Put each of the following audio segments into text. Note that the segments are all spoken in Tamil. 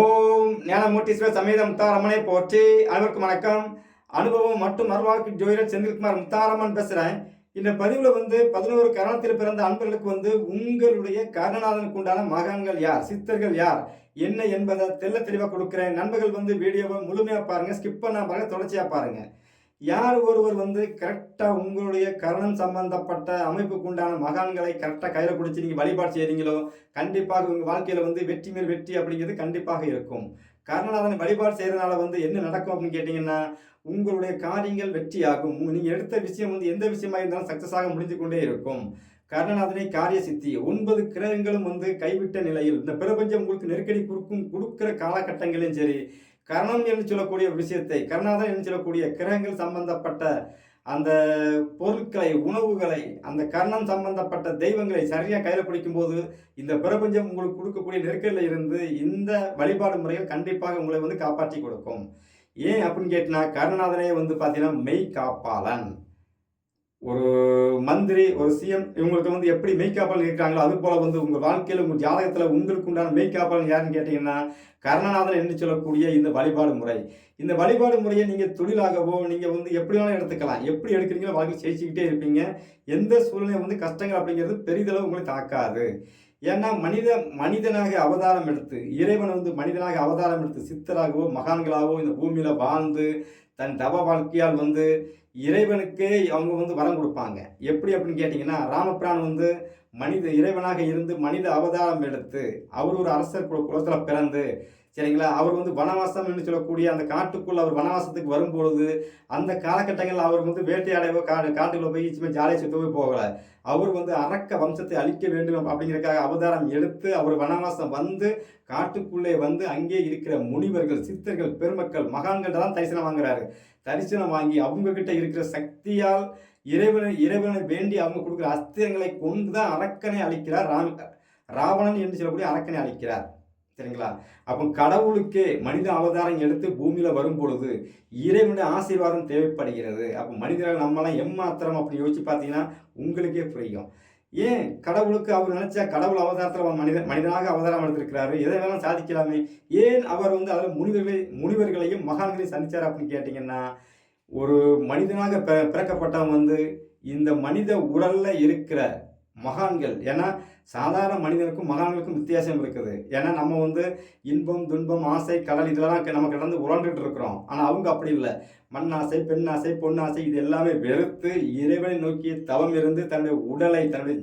ஓம் ஞானமூர்த்தீஸ்வர சமேத முத்தாரம்மனை போற்றி. அனைவருக்கும் வணக்கம். அனுபவம் மற்றும் மறுவாழ்க்கை ஜோதிடர் செந்தில்குமார் முத்தாரம்மன் பேசுகிறேன் இந்த பதிவில் வந்து பதினோரு கரணத்தில் பிறந்த அன்பர்களுக்கு வந்து உங்களுடைய கருணாதனுக்கு உண்டான மகன்கள் யார்? சித்தர்கள் யார்? என்ன என்பதை தெள்ள தெளிவாக கொடுக்குறேன். நண்பர்கள் வந்து வீடியோவை முழுமையாக பாருங்கள் ஸ்கிப் பண்ண பாருங்கள் தொடர்ச்சியாக பாருங்கள் யார் ஒருவர் வந்து கரெக்டாக உங்களுடைய கரணம் சம்பந்தப்பட்ட அமைப்புக்கு உண்டான மகான்களை கரெக்டாக கையில் பிடிச்சி நீங்கள் வழிபாடு செய்கிறீங்களோ கண்டிப்பாக உங்கள் வாழ்க்கையில் வந்து வெற்றி மேல் வெற்றி அப்படிங்கிறது கண்டிப்பாக இருக்கும். கர்ணநாதனை வழிபாடு செய்கிறதுனால வந்து என்ன நடக்கும் அப்படின்னு கேட்டிங்கன்னா உங்களுடைய காரியங்கள் வெற்றியாகும். நீங்கள் எடுத்த விஷயம் வந்து எந்த விஷயமா இருந்தாலும் சக்ஸஸாக முடிஞ்சு கொண்டே இருக்கும். கருணாதனை காரிய சித்தி ஒன்பது கிரகங்களும் வந்து கைவிட்ட நிலையில் இந்த பிரபஞ்சம் உங்களுக்கு நெருக்கடி கொடுக்கும் கொடுக்குற காலகட்டங்களையும் சரி கரணம் என்று சொல்லக்கூடிய விஷயத்தை கருணாதன் என்று சொல்லக்கூடிய கிரகங்கள் சம்பந்தப்பட்ட அந்த பொருட்களை உணவுகளை அந்த கர்ணம் சம்பந்தப்பட்ட தெய்வங்களை சரியாக கையில் பிடிக்கும்போது இந்த பிரபஞ்சம் உங்களுக்கு கொடுக்கக்கூடிய நெருக்கடியில் இருந்து இந்த வழிபாடு முறைகள் கண்டிப்பாக உங்களை வந்து காப்பாற்றி கொடுக்கும். ஏன் அப்படின்னு கேட்டினா கருணாதனே வந்து பார்த்தீங்கன்னா மெய் காப்பாளன். ஒரு மந்திரி ஒரு சிஎம் இவங்களுக்கு வந்து எப்படி மெய்காப்பாளன் இருக்கிறாங்களோ அது போல் வந்து உங்கள் வாழ்க்கையில் உங்கள் ஜாதகத்தில் உங்களுக்கு உண்டான மெய்காப்பாளன் யாருன்னு கேட்டிங்கன்னா கருணநாதன் என்று சொல்லக்கூடிய இந்த வழிபாடு முறை. இந்த வழிபாடு முறையை நீங்கள் தொழிலாகவோ நீங்கள் வந்து எப்படி வேணாலும் எடுத்துக்கலாம். எப்படி எடுக்கிறீங்களோ வாழ்க்கை ஜெயிச்சுக்கிட்டே இருப்பீங்க. எந்த சூழ்நிலை வந்து கஷ்டங்கள் அப்படிங்கிறது பெரிதளவு உங்களை தாக்காது. ஏன்னா மனித மனிதனாக அவதாரம் எடுத்து இறைவன் வந்து மனிதனாக அவதாரம் எடுத்து சித்தராகவோ மகான்களாகவோ இந்த பூமியில் வாழ்ந்து தன் தவ வாழ்க்கையால் வந்து இறைவனுக்கே அவங்க வந்து வரம் கொடுப்பாங்க. எப்படி அப்படின்னு கேட்டிங்கன்னா ராமபிரான் வந்து மனித இறைவனாக இருந்து மனித அவதாரம் எடுத்து அவர் ஒரு அரசர் குலத்தில் பிறந்து சரிங்களா? அவர் வந்து வனவாசம் என்று சொல்லக்கூடிய அந்த காட்டுக்குள்ளே அவர் வனவாசத்துக்கு வரும்பொழுது அந்த காலகட்டங்களில் அவர் வந்து வேட்டையாடவோ காடு காட்டுக்குள்ளே போய் சும்மா ஜாலியாக சுத்தவே போகலை. அவர் வந்து அரக்க வம்சத்தை அழிக்க வேண்டும் அப்படிங்கிறக்காக அவதாரம் எடுத்து அவர் வனவாசம் வந்து காட்டுக்குள்ளே வந்து அங்கே இருக்கிற முனிவர்கள் சித்தர்கள் பெருமக்கள் மகான்கள் தான் தரிசனம் வாங்குறாரு. தரிசனம் வாங்கி அவங்கக்கிட்ட இருக்கிற சக்தியால் இறைவனை இறைவனை வேண்டி அவங்க கொடுக்குற அஸ்திரங்களை கொண்டு தான் அரக்கனை அழிக்கிறார் ராம் ராவணன் என்று சொல்லக்கூடிய அரக்கனை அழிக்கிறார். சரிங்களா? அப்போ கடவுளுக்கே மனித அவதாரம் எடுத்து பூமியில் வரும் பொழுது இறைவனுடைய ஆசீர்வாதம் தேவைப்படுகிறது. அப்போ மனிதர்கள் நம்மளாம் எம்மாத்திரம் அப்படி யோசிச்சு பார்த்தீங்கன்னா உங்களுக்கே புரியும். ஏன்? கடவுளுக்கு அவர் நினைச்சா கடவுள் அவதாரத்தில் மனித மனிதனாக அவதாரம் எடுத்திருக்கிறாரு. எதை வேணாலும் சாதிக்கலாமே. ஏன் அவர் வந்து அதில் முனிவர்களை முனிவர்களையும் மகான்களையும் சந்திச்சார் அப்படின்னு கேட்டிங்கன்னா ஒரு மனிதனாக பிற பிறக்கப்பட்டவன் வந்து இந்த மனித உடலில் இருக்கிற மகான்கள். ஏன்னா சாதாரண மனிதனுக்கும் மகான்களுக்கும் வித்தியாசம் இருக்குது. ஏன்னா நம்ம வந்து இன்பம் துன்பம் ஆசை கடல் இதெல்லாம் நம்ம கடந்து உழண்டுட்டு இருக்கிறோம். ஆனால் அவங்க அப்படி இல்லை. மண் ஆசை பெண் ஆசை பொன் ஆசை இது எல்லாமே வெறுத்து இறைவனை நோக்கி தவம் இருந்து தன்னுடைய உடலை தன்னுடைய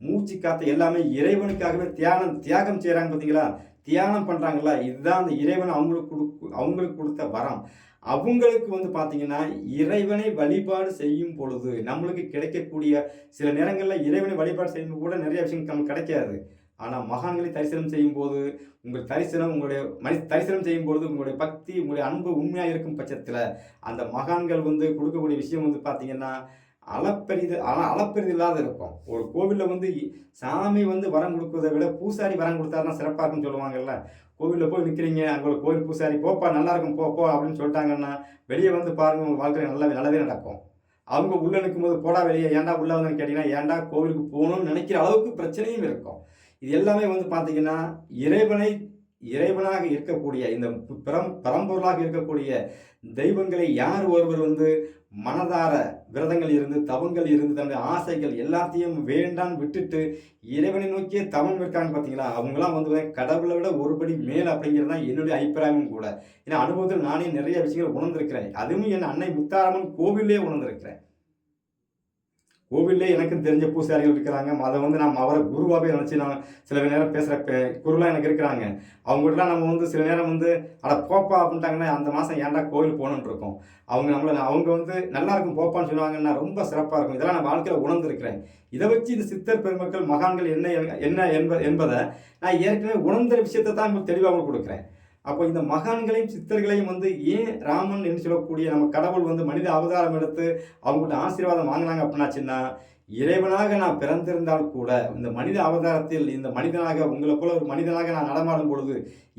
மூச்சு காத்த எல்லாமே இறைவனுக்காகவே தியானம் தியாகம் செய்கிறாங்க பார்த்தீங்களா தியானம் பண்ணுறாங்களா இதுதான் அந்த இறைவன் அவங்களுக்கு கொடு அவங்களுக்கு கொடுத்த வரம். அவங்களுக்கு வந்து பார்த்தீங்கன்னா இறைவனை வழிபாடு செய்யும் பொழுது நம்மளுக்கு கிடைக்கக்கூடிய சில நேரங்களில் இறைவனை வழிபாடு செய்யும் கூட நிறைய விஷயங்கள் நமக்கு கிடைக்காது. ஆனால் மகான்களை தரிசனம் செய்யும்போது உங்கள் தரிசனம் உங்களுடைய மனி தரிசனம் செய்யும் பொழுது உங்களுடைய பக்தி உங்களுடைய அன்பு உண்மையாக இருக்கும் பட்சத்தில் அந்த மகான்கள் வந்து கொடுக்கக்கூடிய விஷயம் வந்து பார்த்திங்கன்னா அளப்பெரிது ஆனால் அளப்பெரிது இல்லாத இருக்கும். ஒரு கோவிலில் வந்து சாமி வந்து வரம் கொடுக்குறதை விட பூசாரி வரம் கொடுத்தாருன்னா சிறப்பாக இருக்குன்னு சொல்லுவாங்கல்ல. கோவிலில் போய் நிற்கிறீங்க அங்கே கோவில் பூசாரி போப்பா நல்லா இருக்கும் போ போ அப்படின்னு சொல்லிட்டாங்கன்னா வெளியே வந்து பாருங்க உங்கள் வாழ்க்கையில் நல்லா நல்லதே நடக்கும். அவங்க உள்ளே நிற்கும்போது போடா வெளியே ஏன்டா உள்ளே வந்து கேட்டிங்கன்னா ஏன்டா கோவிலுக்கு போகணும்னு நினைக்கிற அளவுக்கு பிரச்சனையும் இருக்கும். இது எல்லாமே வந்து பார்த்திங்கன்னா இறைவனை இறைவனாக இருக்கக்கூடிய இந்த பரம் பரம்பொருளாக இருக்கக்கூடிய தெய்வங்களை யார் ஒருவர் வந்து மனதார விரதங்கள் இருந்து தவங்கள் இருந்து தன்னுடைய ஆசைகள் எல்லாத்தையும் வேண்டாம் விட்டுட்டு இறைவனை நோக்கியே தவம் இருக்காங்க பார்த்தீங்களா? அவங்களாம் வந்து கடவுளை விட ஒருபடி மேல் அப்படிங்கிறது தான் என்னுடைய அபிப்பிராயமும் கூட. ஏன்னா அனுபவத்தில் நானே நிறைய விஷயங்கள் உணர்ந்திருக்கிறேன். அதுவும் என் அன்னை முத்தாரம்மன் கோவிலே உணர்ந்திருக்கிறேன். கோவிலே எனக்கும் தெரிஞ்ச பூசாரிகள் இருக்கிறாங்க. அதை வந்து நம்ம அவரை குருவாகவே நினச்சி நான் சில நேரம் பேசுகிற குருலாம் எனக்கு இருக்கிறாங்க. அவங்ககிட்டலாம் நம்ம வந்து சில நேரம் வந்து அட போப்பா அப்படின்ட்டாங்கன்னா அந்த மாதம் ஏன்டா கோவில் போகணுன்னு இருக்கோம். அவங்க நம்மளை அவங்க வந்து நல்லா இருக்கும் போப்பான்னு சொல்லுவாங்கன்னா ரொம்ப சிறப்பாக இருக்கும். இதெல்லாம் நான் வாழ்க்கையில் உணர்ந்திருக்கிறேன். இதை வச்சு இந்த சித்தர் பெருமக்கள் மகான்கள் என்ன என்ன என்ப என்பதை நான் ஏற்கனவே உணர்ந்த விஷயத்தை தான் உங்களுக்கு தெளிவாக கொடுக்குறேன். அப்போ இந்த மகான்களையும் சித்தர்களையும் வந்து ஏன் ராமன் என்று சொல்லக்கூடிய நம்ம கடவுள் வந்து மனித அவதாரம் எடுத்து அவங்ககிட்ட ஆசீர்வாதம் வாங்கினாங்க அப்படின்னாச்சுன்னா இறைவனாக நான் பிறந்திருந்தால் கூட இந்த மனித அவதாரத்தில் இந்த மனிதனாக உங்களை போல ஒரு மனிதனாக நான் நடமாடும் பொழுது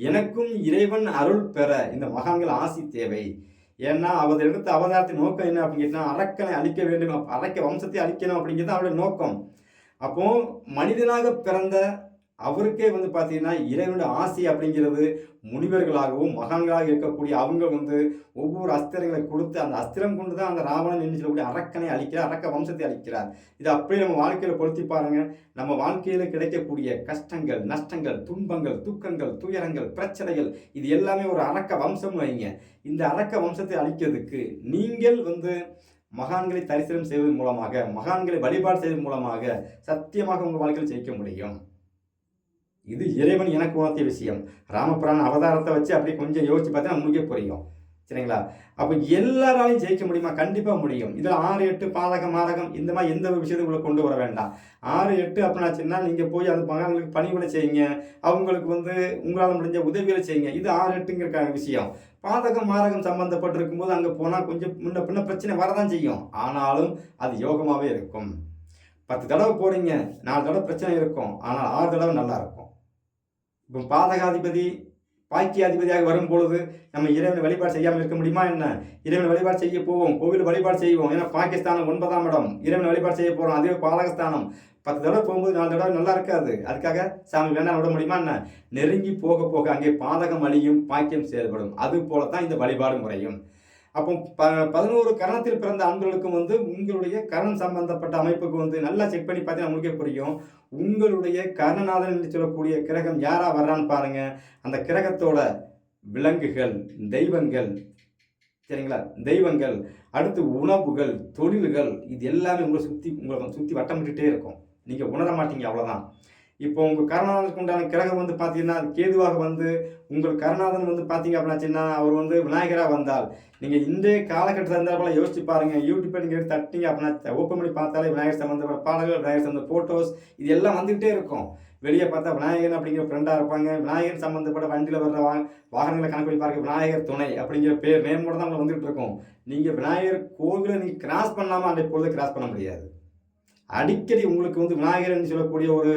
எனக்கும் இறைவன் அருள் பெற இந்த மகான்கள் ஆசி தேவை. ஏன்னா அவர் எடுத்த அவதாரத்தின் நோக்கம் என்ன அப்படின்னு கேட்டால் அரக்கனை அழிக்க வேண்டும் அரக்க வம்சத்தை அழிக்கணும் அப்படிங்கிறது அவருடைய நோக்கம். அப்போ மனிதனாக பிறந்த அவருக்கே வந்து பார்த்தீங்கன்னா இறைவனுடைய ஆசி அப்படிங்கிறது முனிவர்களாகவும் மகான்களாக இருக்கக்கூடிய அவங்க வந்து ஒவ்வொரு அஸ்திரங்களை கொடுத்து அந்த அஸ்திரம் கொண்டு தான் அந்த ராவணன் என்று சொல்லக்கூடிய அரக்கனை அழிக்கிறார் அரக்க வம்சத்தை அழிக்கிறார். இது அப்படியே நம்ம வாழ்க்கையில் பொருத்தி பாருங்க. நம்ம வாழ்க்கையில் கிடைக்கக்கூடிய கஷ்டங்கள் நஷ்டங்கள் துன்பங்கள் துக்கங்கள் துயரங்கள் பிரச்சனைகள் இது எல்லாமே ஒரு அரக்க வம்சம் வைங்க. இந்த அரக்க வம்சத்தை அழிக்கிறதுக்கு நீங்கள் வந்து மகான்களை தரிசனம் செய்வதன் மூலமாக மகான்களை வழிபாடு செய்வதன் மூலமாக சத்தியமாக உங்கள் வாழ்க்கையில் ஜெயிக்க முடியும். இது இறைவன் எனக்கு உணர்த்திய விஷயம். ராமபுராண அவதாரத்தை வச்சு அப்படியே கொஞ்சம் யோசிச்சு பார்த்தா உங்களுக்கே புரியும். சரிங்களா? அப்போ எல்லாராலையும் ஜெயிக்க முடியுமா? கண்டிப்பாக முடியும். இதில் ஆறு எட்டு பாதகம் மாதகம் இந்த மாதிரி எந்த ஒரு விஷயத்தையும் உங்களை கொண்டு வர வேண்டாம். ஆறு எட்டு அப்படின்னாச்சுன்னா நீங்கள் போய் அந்த அவங்களுக்கு பணிவிடை செய்யுங்க. அவங்களுக்கு வந்து உங்களால் முடிஞ்ச உதவிகளை செய்யுங்க. இது ஆறு எட்டுங்கிற விஷயம். பாதகம் மாரகம் சம்மந்தப்பட்டிருக்கும்போது அங்கே போனால் கொஞ்சம் முன்ன பின்ன பிரச்சனை வரதான் செய்யும். ஆனாலும் அது யோகமாகவே இருக்கும். பத்து தடவை போகிறீங்க நாலு தடவை பிரச்சனை இருக்கும். ஆனால் ஆறு தடவை நல்லா இருக்கும். இப்போ பாதகாதிபதி பாக்கியாதிபதியாக வரும் பொழுது நம்ம இறைவனை வழிபாடு செய்யாமல் இருக்க முடியுமா என்ன? இறைவனை வழிபாடு செய்ய போவோம் கோவில் வழிபாடு செய்வோம். ஏன்னா பாகிஸ்தானம் ஒன்பதாம் இடம். இறைவனை வழிபாடு செய்ய போகிறோம் அதே பாலகஸ்தானம் பத்து தடவை போகும்போது நாலு தடவை நல்லா இருக்காது. அதுக்காக சாமி வேணா விட முடியுமா என்ன? நெருங்கி போக போக அங்கே பாதகம் அழியும் பாக்கியம் செயல்படும். அது போல தான் இந்த வழிபாடு முறையும். அப்போ ப பதினோரு கரணத்தில் பிறந்த ஆண்களுக்கும் வந்து உங்களுடைய கரணம் சம்பந்தப்பட்ட அமைப்புக்கு வந்து நல்லா செக் பண்ணி பார்த்தீங்கன்னா உங்களுக்கே புரியும். உங்களுடைய கர்ணநாதன் என்று சொல்லக்கூடிய கிரகம் யாராக வர்றான்னு பாருங்க. அந்த கிரகத்தோட விலங்குகள் தெய்வங்கள் சரிங்களா? தெய்வங்கள் அடுத்து உணவுகள் தொழில்கள் இது எல்லாமே உங்களை சுற்றி உங்களை சுற்றி வட்டமிட்டுட்டே இருக்கும். நீங்கள் உணர மாட்டீங்க அவ்வளோதான் இப்போ உங்கள் கருணாதனுக்கு உண்டான கிரகம் வந்து பார்த்தீங்கன்னா கேதுவாக வந்து உங்கள் கருணாதன் வந்து பார்த்தீங்க அப்படின்னாச்சுன்னா அவர் வந்து விநாயகராக வந்தால். நீங்கள் இந்த காலகட்டத்தில் இருந்தால் போல யோசிச்சு பாருங்கள் யூடியூப்பில் நீங்கள் எடுத்து தட்டிங்க அப்படின்னா ஓப்பன் பண்ணி பார்த்தாலே விநாயகர் சம்மந்தப்பட்ட பாடல்கள் விநாயகர் சம்மந்த ஃபோட்டோஸ் இது எல்லாம் வந்துகிட்டே இருக்கும். வெளியே பார்த்தா விநாயகன் அப்படிங்கிற ஃப்ரெண்டாக இருப்பாங்க. விநாயகர் சம்மந்தப்பட்ட வண்டியில் வர்ற வா வாகனங்களை கணக்கு பண்ணி பார்க்க விநாயகர் துணை அப்படிங்கிற பேர் நேமோட தான் உங்களை வந்துகிட்டு இருக்கும். நீங்கள் விநாயகர் கோவிலை நீங்கள் கிராஸ் பண்ணாமல் அந்த பொழுது கிராஸ் பண்ண முடியாது. அடிக்கடி உங்களுக்கு வந்து விநாயகர்னு சொல்லக்கூடிய ஒரு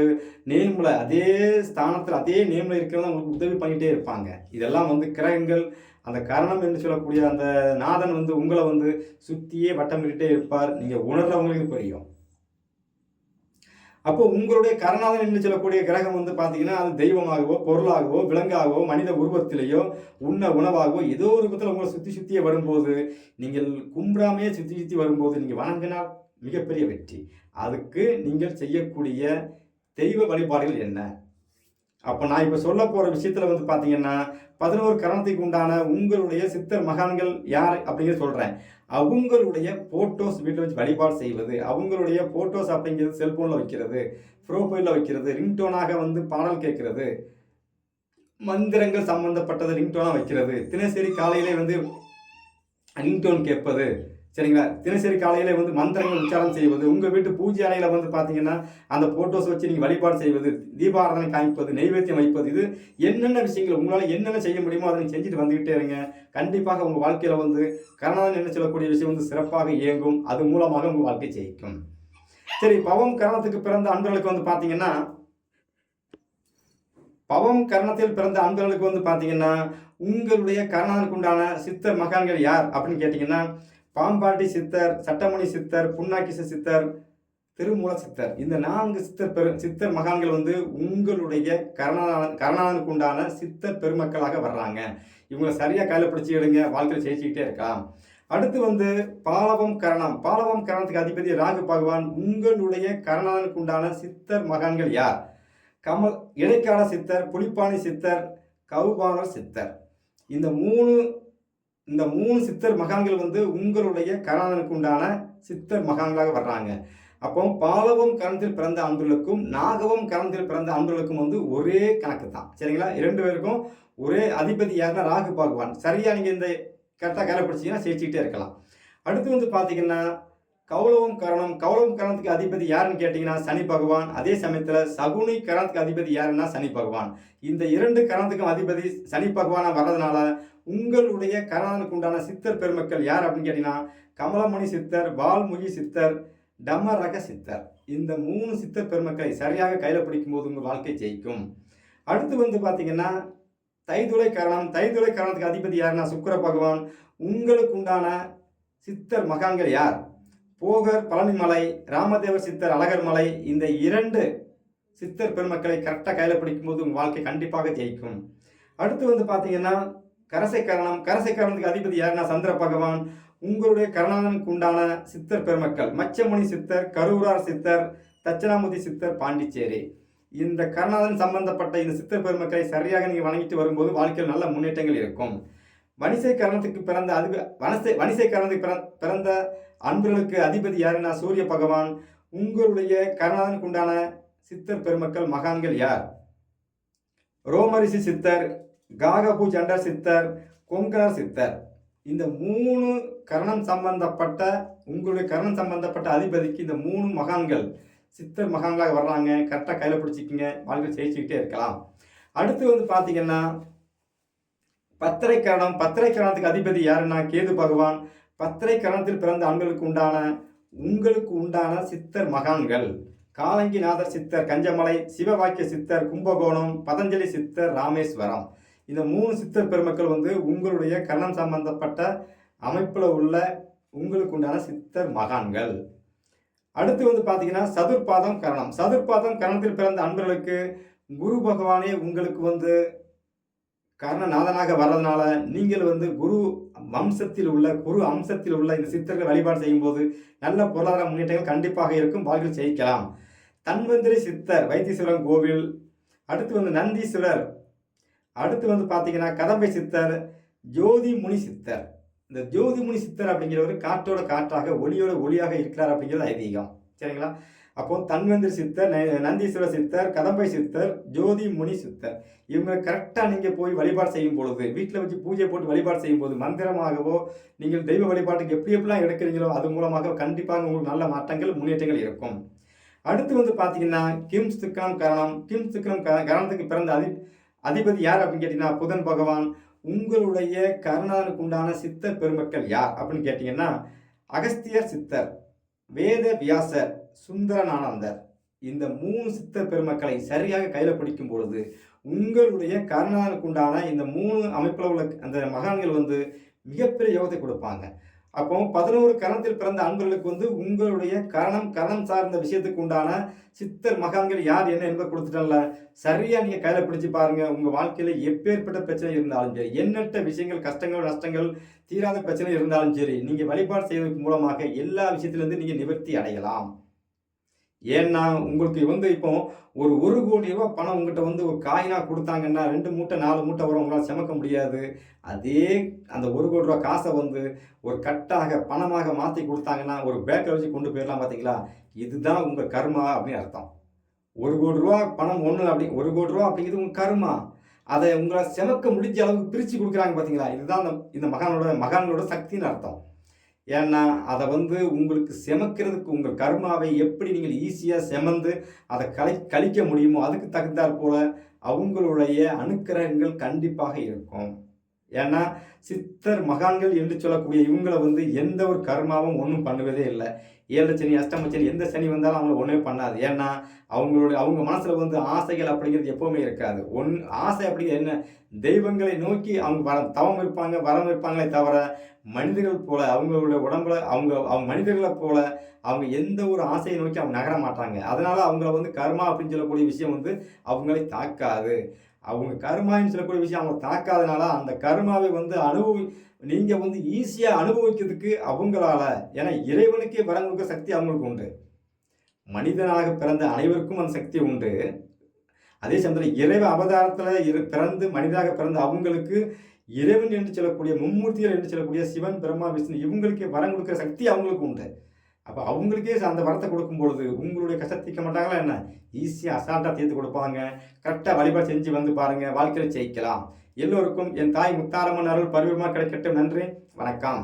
நேமில் அதே ஸ்தானத்தில் அதே நேமில் இருக்கிறவங்க உங்களுக்கு உதவி பண்ணிகிட்டே இருப்பாங்க. இதெல்லாம் வந்து கிரகங்கள் அந்த கரணம் என்று சொல்லக்கூடிய அந்த நாதன் வந்து உங்களை வந்து சுற்றியே வட்டமிட்டே இருப்பார். நீங்கள் உணர்றவங்களுக்கு புரியும். அப்போ உங்களுடைய கரணாதன் என்று சொல்லக்கூடிய கிரகம் வந்து பார்த்தீங்கன்னா அது தெய்வமாகவோ பொருளாகவோ விலங்காகவோ மனித உருவத்திலேயோ உண்ண உணவாகவோ ஏதோ ஒரு விதத்தில் உங்களை சுற்றி சுற்றியே வரும்போது நீங்கள் கும்பிடாமையே சுற்றி சுற்றி வரும்போது நீங்கள் வணங்கினால் மிகப்பெரிய வெற்றி. அதுக்கு நீங்கள் செய்யக்கூடிய தெய்வ வழிபாடுகள் என்ன? அப்போ நான் இப்போ சொல்ல போகிற விஷயத்தில் வந்து பார்த்தீங்கன்னா பதினோரு கரணத்துக்கு உண்டான உங்களுடைய சித்தர் மகான்கள் யார் அப்படிங்கிறத சொல்கிறேன் அவங்களுடைய ஃபோட்டோஸ் வீட்டில் வச்சு வழிபாடு செய்வது அவங்களுடைய ஃபோட்டோஸ் அப்படிங்கிறது செல்ஃபோனில் வைக்கிறது ப்ரோஃபைலில் வைக்கிறது ரிங்டோனாக வந்து பாடல் கேட்கறது மந்திரங்கள் சம்மந்தப்பட்டது ரிங்டோனாக வைக்கிறது தினசரி காலையிலே வந்து ரிங்டோன் கேட்பது சரிங்களா? தினசரி காலையில் வந்து மந்திரங்கள் உச்சாரம் செய்வது உங்கள் வீட்டு பூஜை அறையில் வந்து பார்த்தீங்கன்னா அந்த ஃபோட்டோஸ் வச்சு நீங்கள் வழிபாடு செய்வது தீபாராதனை காமிப்பது நைவேத்தியம் வைப்பது இது என்னென்ன விஷயங்கள் உங்களால் என்னென்ன செய்ய முடியுமோ அதை நீங்கள் செஞ்சுட்டு வந்துக்கிட்டே இருங்க. கண்டிப்பாக உங்கள் வாழ்க்கையில் வந்து கரணாதன் என்ன சொல்லக்கூடிய விஷயம் வந்து சிறப்பாக இயங்கும். அது மூலமாக உங்கள் வாழ்க்கை ஜெயிக்கும். சரி பவம் கரணத்துக்கு பிறந்த அன்பர்களுக்கு வந்து பார்த்தீங்கன்னா பவம் கரணத்தில் பிறந்த அன்பர்களுக்கு வந்து பார்த்தீங்கன்னா உங்களுடைய கரணாதனுக்கு உண்டான சித்தர் மகான்கள் யார் அப்படின்னு கேட்டிங்கன்னா பாம்பாட்டி சித்தர் சட்டமணி சித்தர் புன்னாக்கிச சித்தர் திருமூல சித்தர். இந்த நான்கு சித்தர் பெரு சித்தர் மகான்கள் வந்து உங்களுடைய கருணாநாதன் கருணாதனுக்கு உண்டான சித்தர் பெருமக்களாக வர்றாங்க. இவங்களை சரியாக கையில் பிடிச்சி எடுங்க வாழ்க்கையில் ஜெயிச்சுக்கிட்டே இருக்கலாம். அடுத்து வந்து பாலவம் கரணம். பாலவம் கரணத்துக்கு அதிபதி ராகு பகவான் உங்களுடைய கருணாதனுக்கு உண்டான சித்தர் மகான்கள் யார்? கமல் இடைக்கால சித்தர் புலிப்பாணி சித்தர் கவுபாலர் சித்தர். இந்த மூணு இந்த மூணு சித்தர் மகான்கள் வந்து உங்களுடைய கணவனுக்கு உண்டான சித்தர் மகான்களாக வர்றாங்க. அப்போ பாலவம் கரணத்தில் பிறந்த அன்பர்களுக்கும் நாகவம் கரணத்தில் பிறந்த அன்பர்களுக்கும் வந்து ஒரே கணக்கு தான் சரிங்களா? இரண்டு பேருக்கும் ஒரே அதிபதி யாருன்னா ராகு பகவான். சரியா நீங்கள் இந்த கரெக்டாக கையில் சேர்த்துக்கிட்டே இருக்கலாம். அடுத்து வந்து பார்த்தீங்கன்னா கௌலவம் கரணம். கௌலவம் கரணத்துக்கு அதிபதி யாருன்னு கேட்டிங்கன்னா சனி பகவான். அதே சமயத்தில் சகுனி கரணத்துக்கு அதிபதி யாருன்னா சனி பகவான். இந்த இரண்டு கரணத்துக்கும் அதிபதி சனி பகவானாக வர்றதுனால உங்களுடைய கரணனுக்கு உண்டான சித்தர் பெருமக்கள் யார் அப்படின்னு கேட்டிங்கன்னா கமலமணி சித்தர் வால்முகி சித்தர் டமரக சித்தர். இந்த மூணு சித்தர் பெருமக்களை சரியாக கையில் பிடிக்கும் போது உங்கள் வாழ்க்கை ஜெயிக்கும். அடுத்து வந்து பார்த்தீங்கன்னா தைதுளை கரணம். தைதுளை கரணத்துக்கு அதிபதி யாருன்னா சுக்கர பகவான். உங்களுக்கு உண்டான சித்தர் மகான்கள் யார்? போகர் பழனிமலை ராமதேவர் சித்தர் அழகர் மலை இந்த இரண்டு சித்தர் பெருமக்களை கரெக்டாக கையில் பிடிக்கும்போது உங்கள் வாழ்க்கை கண்டிப்பாக ஜெயிக்கும். அடுத்து வந்து பார்த்தீங்கன்னா கரசை கரணம். கரசை அதிபதி யாருன்னா சந்திர பகவான். உங்களுடைய கரணனுக்கு உண்டான சித்தர் பெருமக்கள் மச்சமுனி சித்தர் கரூரார் சித்தர் தட்சிணாமுதி சித்தர் பாண்டிச்சேரி. இந்த கருணாதன் சம்பந்தப்பட்ட இந்த சித்தர் பெருமக்களை சரியாக நீங்கள் வணங்கிட்டு வரும்போது வாழ்க்கையில் நல்ல முன்னேற்றங்கள் இருக்கும். வனிசை கரணத்துக்கு பிறந்த அது வனசை வணிசை கரணத்துக்கு பிற- பிறந்த அன்பர்களுக்கு அதிபதி யாருன்னா சூரிய பகவான். உங்களுடைய கருணாதனுக்கு உண்டான சித்தர் பெருமக்கள் மகான்கள் யார்? ரோமரிஷி சித்தர் காகபூ ஜண்டர் சித்தர் கொங்கணர் சித்தர். இந்த மூணு கரணம் சம்பந்தப்பட்ட உங்களுடைய கரணம் சம்பந்தப்பட்ட அதிபதிக்கு இந்த மூணு மகான்கள் சித்தர் மகான்களாக வர்றாங்க. கரெக்டாக கையில் பிடிச்சிக்கிங்க. வாழ்க்கை ஜெயிச்சுக்கிட்டே இருக்கலாம். அடுத்து வந்து பார்த்தீங்கன்னா பத்திரை கரணம் பத்திரை கரணத்துக்கு அதிபதி யாருன்னா கேது பகவான். பத்திரை கரணத்தில் பிறந்த ஆண்களுக்கு உண்டான உங்களுக்கு உண்டான சித்தர் மகான்கள். காலங்கிநாதர் சித்தர் கஞ்சமலை சிவவாக்கிய சித்தர் கும்பகோணம் பதஞ்சலி சித்தர் ராமேஸ்வரம். இந்த மூணு சித்தர் பெருமக்கள் வந்து உங்களுடைய கரணம் சம்பந்தப்பட்ட அமைப்பில் உள்ள உங்களுக்கு உண்டான சித்தர் மகான்கள். அடுத்து வந்து பார்த்தீங்கன்னா சதுர்பாதம் கரணம். சதுர்பாதம் கரணத்தில் பிறந்த அன்பர்களுக்கு குரு பகவானே உங்களுக்கு வந்து கர்ணநாதனாக வர்றதுனால நீங்கள் வந்து குரு வம்சத்தில் உள்ள குரு அம்சத்தில் உள்ள இந்த சித்தர்கள் வழிபாடு செய்யும்போது நல்ல பொருளாதார முன்னேற்றங்கள் கண்டிப்பாக இருக்கும். வாழ்க்கையில் ஜெயிக்கலாம். தன்வந்திரி சித்தர் வைத்தீஸ்வரன் கோவில். அடுத்து வந்து நந்தீஸ்வரர். அடுத்து வந்து பார்த்தீங்கன்னா கதம்பை சித்தர் ஜோதி முனி சித்தர். இந்த ஜோதி முனி சித்தர் அப்படிங்கிறவர் காற்றோட காற்றாக ஒளியோட ஒளியாக இருக்கிறார் அப்படிங்கிறது ஐதீகம். சரிங்களா? அப்போ தன்வந்திர சித்தர் ந- நந்தீஸ்வர சித்தர் கதம்பை சித்தர் ஜோதி முனி சித்தர். இவங்க கரெக்டாக நீங்கள் போய் வழிபாடு செய்யும் பொழுது வீட்டில் வச்சு பூஜை போட்டு வழிபாடு செய்யும் போது மந்திரமாகவோ நீங்கள் தெய்வ வழிபாட்டுக்கு எப்படி எப்படிலாம் எடுக்கிறீங்களோ அது மூலமாக கண்டிப்பாக உங்களுக்கு நல்ல மாற்றங்கள் முன்னேற்றங்கள் இருக்கும். அடுத்து வந்து பார்த்தீங்கன்னா கிம் திக்கணம் கரணம். கிம் திக்கணம் கரணத்துக்கு பிறந்த அதி அதிபதி யார் அப்படின்னு கேட்டிங்கன்னா புதன் பகவான். உங்களுடைய கருணானுக்கு உண்டான சித்தர் பெருமக்கள் யார் அப்படின்னு கேட்டிங்கன்னா அகஸ்தியர் சித்தர். வேத வியாசர் சுந்தரனானந்தர் இந்த மூணு சித்தர் பெருமக்களை சரியாக கையில் பிடிக்கும் பொழுது உங்களுடைய கருணானுக்குண்டான இந்த மூணு அமைப்பில் உள்ள அந்த மகான்கள் வந்து மிகப்பெரிய யோகத்தை கொடுப்பாங்க. அப்போ பதினோரு கரணத்தில் பிறந்த அன்பர்களுக்கு வந்து உங்களுடைய கரணம் கரணம் சார்ந்த விஷயத்துக்கு உண்டான சித்தர் மகான்கள் யார் என்ன என்பதை கொடுத்துட்டல சரியா நீங்க கையில பிடிச்சு பாருங்க. உங்க வாழ்க்கையில எப்பேற்பட்ட பிரச்சனை இருந்தாலும் சரி எண்ணற்ற விஷயங்கள் கஷ்டங்கள் நஷ்டங்கள் தீராத பிரச்சனை இருந்தாலும் சரி நீங்க வழிபாடு செய்வதன் மூலமாக எல்லா விஷயத்திலிருந்து நீங்க நிவர்த்தி அடையலாம். ஏன்னா உங்களுக்கு வந்து இப்போ ஒரு ஒரு கோடி ரூபா பணம் உங்கள்கிட்ட வந்து ஒரு காயினாக கொடுத்தாங்கன்னா ரெண்டு மூட்டை நாலு மூட்டை வரும் உங்களால் சுமக்க முடியாது. அதே அந்த ஒரு கோடி ரூபா காசை வந்து ஒரு கட்டாக பணமாக மாற்றி கொடுத்தாங்கன்னா ஒரு பேக்கில் வச்சு கொண்டு போயிடலாம் பார்த்தீங்களா இதுதான் உங்கள் கர்மா அப்படின்னு அர்த்தம். ஒரு கோடி ரூபா பணம் ஒன்று அப்படி ஒரு கோடி ரூபா அப்படிங்கிறது உங்கள் கர்மா. அதை உங்களை செமக்க முடிஞ்ச அளவுக்கு பிரித்து கொடுக்குறாங்க பார்த்தீங்களா இதுதான் இந்த இந்த மகானோட மகான்களோட சக்தின்னு அர்த்தம். ஏன்னா அதை வந்து உங்களுக்கு செமக்கிறதுக்கு உங்கள் கர்மாவை எப்படி நீங்கள் ஈஸியாக செமந்து அதை கலை கழிக்க முடியுமோ அதுக்கு தகுந்தாற் போல அவங்களுடைய அனுக்கிரகங்கள் கண்டிப்பாக இருக்கும். ஏன்னா சித்தர் மகான்கள் என்று சொல்லக்கூடிய இவங்களை வந்து எந்த ஒரு கர்மாவும் ஒன்றும் பண்ணுவதே இல்லை. ஏழு சனி அஷ்டம சனி எந்த சனி வந்தாலும் அவங்கள ஒன்றுமே பண்ணாது. ஏன்னா அவங்களுடைய அவங்க மனசில் வந்து ஆசைகள் அப்படிங்கிறது எப்போவுமே இருக்காது. ஒன் ஆசை அப்படிங்கிறது என்ன? தெய்வங்களை நோக்கி அவங்க வர தவம் இருப்பாங்க வரம் இருப்பாங்களே தவிர மனிதர்கள் போல அவங்களுடைய உடம்புல அவங்க அவங்க மனிதர்களை போல அவங்க எந்த ஒரு ஆசையை நோக்கி அவங்க நகர மாட்டாங்க. அதனால அவங்கள வந்து கர்மா அப்படின்னு சொல்லக்கூடிய விஷயம் வந்து அவங்களை தாக்காது. அவங்க கர்மான்னு சொல்லக்கூடிய விஷயம் அவங்க தாக்காதனால அந்த கர்மாவை வந்து அனுபவி நீங்கள் வந்து ஈஸியாக அனுபவிக்கிறதுக்கு அவங்களால ஏன்னா இறைவனுக்கே வரம் கொடுக்க சக்தி அவங்களுக்கு உண்டு. மனிதனாக பிறந்த அனைவருக்கும் அந்த சக்தி உண்டு. அதே சமயத்தில் இறைவ அவதாரத்தில் இரு பிறந்து மனிதனாக பிறந்த அவங்களுக்கு இறைவன் என்று சொல்லக்கூடிய மும்மூர்த்திகள் என்று சொல்லக்கூடிய சிவன் பிரம்மா விஷ்ணு இவங்களுக்கே வரம் கொடுக்குற சக்தி அவங்களுக்கு உண்டு. அப்போ அவங்களுக்கே அந்த வரத்தை கொடுக்கும் பொழுது உங்களுடைய கஷ்டத்தை தீர்க்க மாட்டாங்களா என்ன? ஈஸியாக அசால்ட்டாக தீர்த்து கொடுப்பாங்க. கரெக்டாக வழிபாடு செஞ்சு வந்து பாருங்கள் வாழ்க்கையில் ஜெயிக்கலாம். எல்லோருக்கும் என் தாய் முத்தாரம்மன் அருள் பருவமாக கிடைக்கட்டும். நன்றி. வணக்கம்.